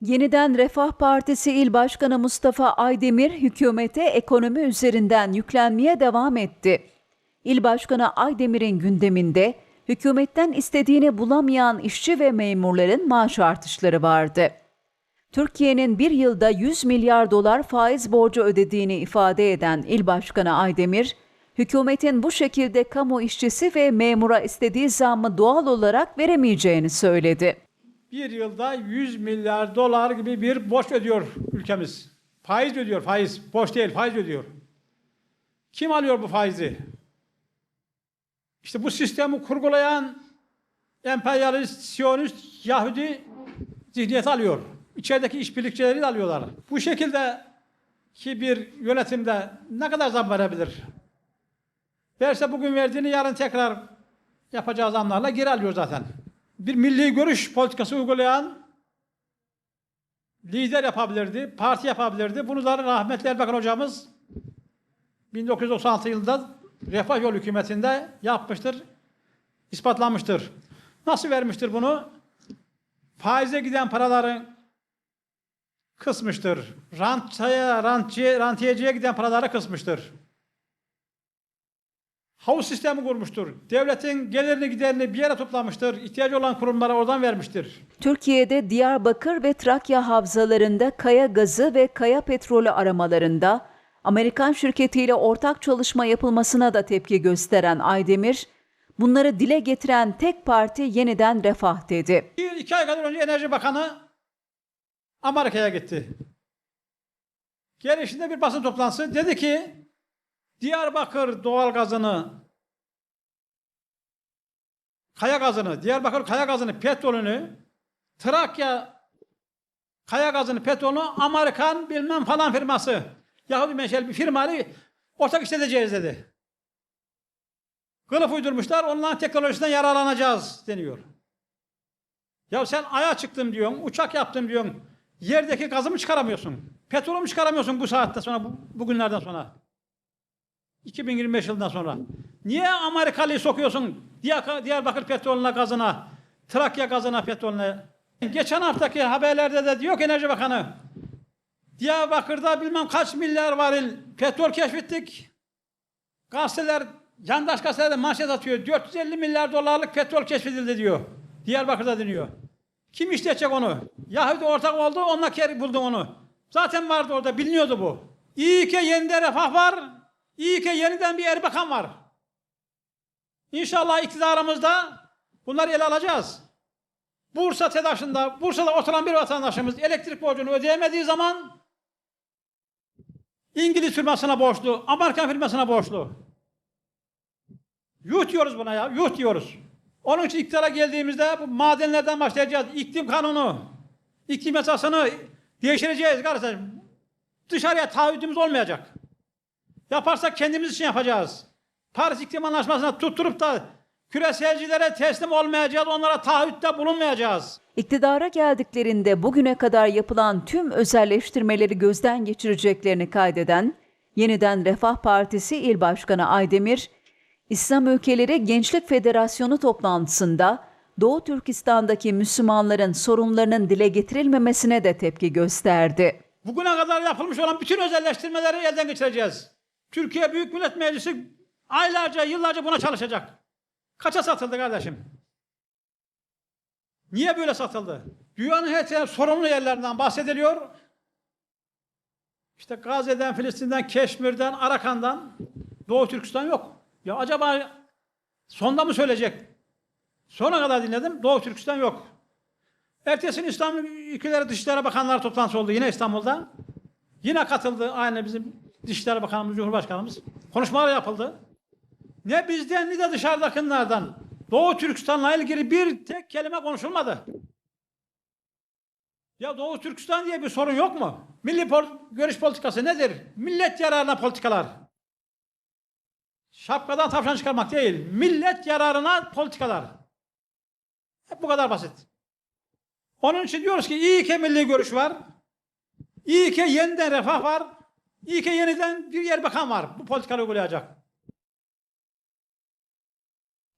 Yeniden Refah Partisi İl Başkanı Mustafa Aydemir hükümete ekonomi üzerinden yüklenmeye devam etti. İl Başkanı Aydemir'in gündeminde hükümetten istediğini bulamayan işçi ve memurların maaş artışları vardı. Türkiye'nin bir yılda 100 milyar dolar faiz borcu ödediğini ifade eden İl Başkanı Aydemir, hükümetin bu şekilde kamu işçisi ve memura istediği zammı doğal olarak veremeyeceğini söyledi. Bir yılda 100 milyar dolar gibi bir borç ödüyor ülkemiz. Faiz ödüyor, faiz. Borç değil, faiz ödüyor. Kim alıyor bu faizi? İşte bu sistemi kurgulayan emperyalist, siyonist, Yahudi zihniyeti alıyor. İçerideki işbirlikçileri de alıyorlar. Bu şekilde ki bir yönetimde ne kadar zam verebilir? Verse bugün verdiğini yarın tekrar yapacağı zamlarla geri alıyor zaten. Bir milli görüş politikası uygulayan lider yapabilirdi, parti yapabilirdi. Da rahmetli Erbakan hocamız 1996 yılında Refah Yol hükümetinde yapmıştır, ispatlanmıştır. Nasıl vermiştir bunu? Faize giden paraları kısmıştır. Rantaya, rantçıya, rantiyeciye giden paraları kısmıştır. Havuz sistemi kurmuştur. Devletin gelirini giderini bir yere toplamıştır. İhtiyacı olan kurumlara oradan vermiştir. Türkiye'de Diyarbakır ve Trakya havzalarında kaya gazı ve kaya petrolü aramalarında Amerikan şirketiyle ortak çalışma yapılmasına da tepki gösteren Aydemir, bunları dile getiren tek parti yeniden refah dedi. Bir iki ay kadar önce Enerji Bakanı Amerika'ya gitti. Gelişinde bir basın toplantısı dedi ki Diyarbakır doğal gazını kaya gazını, Diyarbakır kaya gazını, petrolünü, Trakya kaya gazını, petrolünü Amerikan bilmem falan firması, Yahudi menşeli bir firmayla ortak işleteceğiz dedi. Kılıf uydurmuşlar, onların teknolojisinden yararlanacağız deniyor. Ya sen aya çıktım diyorsun, uçak yaptım diyorsun. Yerdeki gazı mı çıkaramıyorsun? Petrolü çıkaramıyorsun bu saatte sonra, bu, bugünlerden sonra? 2025 yılından sonra. Niye Amerikalı'yı sokuyorsun Diyar, Diyarbakır petrolüne gazına, Trakya gazına petrolüne? Geçen haftaki haberlerde de diyor ki Enerji Bakanı, Diyarbakır'da bilmem kaç milyar varil petrol keşfettik. Gazeteler, yandaş gazetelerde manşet atıyor. 450 milyar dolarlık petrol keşfedildi diyor. Diyarbakır'da deniyor. Kim işleyecek onu? Yahudi ortak oldu, onunla buldu onu. Zaten vardı orada, biliniyordu bu. İyi ki yeniden refah var, iyi ki yeniden bir Erbakan var. İnşallah iktidarımızda bunları ele alacağız. Bursa TEDAŞ'ında, Bursa'da oturan bir vatandaşımız elektrik borcunu ödeyemediği zaman İngiliz firmasına borçlu, Amerikan firmasına borçlu. Yuh diyoruz buna ya, yuh diyoruz. Onun için iktidara geldiğimizde bu madenlerden başlayacağız. İklim kanunu, iklim yasasını değiştireceğiz kardeşim. Dışarıya taahhüdümüz olmayacak. Yaparsak kendimiz için yapacağız. Paris İklim Anlaşması'na tutturup da küreselcilere teslim olmayacağız, onlara taahhütte bulunmayacağız. İktidara geldiklerinde bugüne kadar yapılan tüm özelleştirmeleri gözden geçireceklerini kaydeden Yeniden Refah Partisi İl Başkanı Aydemir, İslam Ülkeleri Gençlik Federasyonu toplantısında Doğu Türkistan'daki Müslümanların sorunlarının dile getirilmemesine de tepki gösterdi. Bugüne kadar yapılmış olan bütün özelleştirmeleri elden geçireceğiz. Türkiye Büyük Millet Meclisi aylarca, yıllarca buna çalışacak. Kaça satıldı kardeşim? Niye böyle satıldı? Dünyanın her sorunlu yerlerinden bahsediliyor. İşte Gazze'den, Filistin'den, Keşmir'den, Arakan'dan, Doğu Türkistan yok. Ya acaba sonda mı söyleyecek? Sona kadar dinledim, Doğu Türkistan yok. Ertesi İslam ülkeleri Dışişleri Bakanları toplantısı oldu yine İstanbul'da. Yine katıldı aynı bizim Dışişleri Bakanımız, Cumhurbaşkanımız. Konuşmalar yapıldı. Ne bizden ne de dışarıdakilerden Doğu Türkistan'la ilgili bir tek kelime konuşulmadı. Ya Doğu Türkistan diye bir sorun yok mu? Milli pol- görüş politikası nedir? Millet yararına politikalar. Şapkadan tavşan çıkarmak değil. Millet yararına politikalar. Hep bu kadar basit. Onun için diyoruz ki iyi ki milli görüş var. İyi ki yeniden refah var. İyi ki yeniden bir yer bakan var. Bu politikaları uygulayacak.